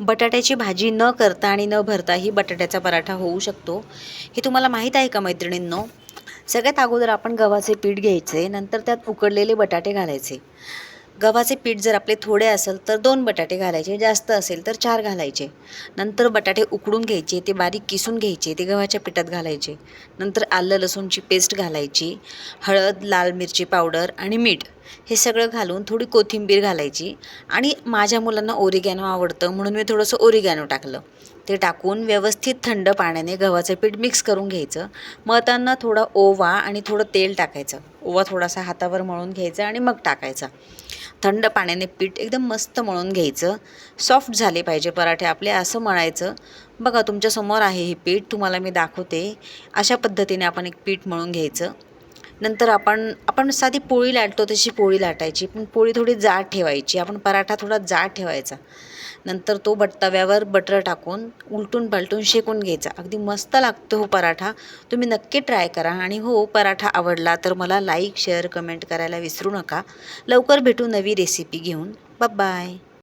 बटाट्याची भाजी न करता आणि न भरताही बटाट्याचा पराठा होऊ शकतो. हे तुम्हाला माहीत आहे का मैत्रिणींनो? सगळ्यात अगोदर आपण गव्हाचे पीठ घ्यायचे नंतर त्यात उकडलेले बटाटे घालायचे. गव्हाचे पीठ जर आपले थोडे असेल तर दोन बटाटे घालायचे जास्त असेल तर चार घालायचे. नंतर बटाटे उकडून घ्यायचे ते बारीक किसून घ्यायचे ते गव्हाच्या पिठात घालायचे. नंतर आलं लसूणची पेस्ट घालायची हळद लाल मिरची पावडर आणि मीठ हे सगळं घालून थोडी कोथिंबीर घालायची. आणि माझ्या मुलांना ओरिगॅनो आवडतं म्हणून मी थोडंसं ओरिगॅनो टाकलं. ते टाकून व्यवस्थित थंड पाण्याने गव्हाचं पीठ मिक्स करून घ्यायचं. मळताना थोडा ओवा आणि थोडं तेल टाकायचं. ओवा थोडासा हातावर मळून घ्यायचा आणि मग टाकायचा. थंड पाण्याने पीठ एकदम मस्त मळून घ्यायचं. सॉफ्ट झाले पाहिजे पराठे आपले असं मळायचं. बघा तुमच्यासमोर आहे हे पीठ तुम्हाला मी दाखवते. अशा पद्धतीने आपण एक पीठ मळून घ्यायचं. नंतर आपण आपण साधी पोळी लाटतो तशी पोळी लाटायची पण पोळी थोडी जाड ठेवायची. आपण पराठा थोडा जाड ठेवायचा. नंतर तो बट तव्यावर बटर टाकून उलटून पालटून शेकून घ्यायचा. अगदी मस्त लागतो हो पराठा. तुम्ही नक्की ट्राय करा. आणि हो पराठा आवडला तर मला लाईक शेअर कमेंट करायला विसरू नका. लवकर भेटू नवी रेसिपी घेऊन. बाय.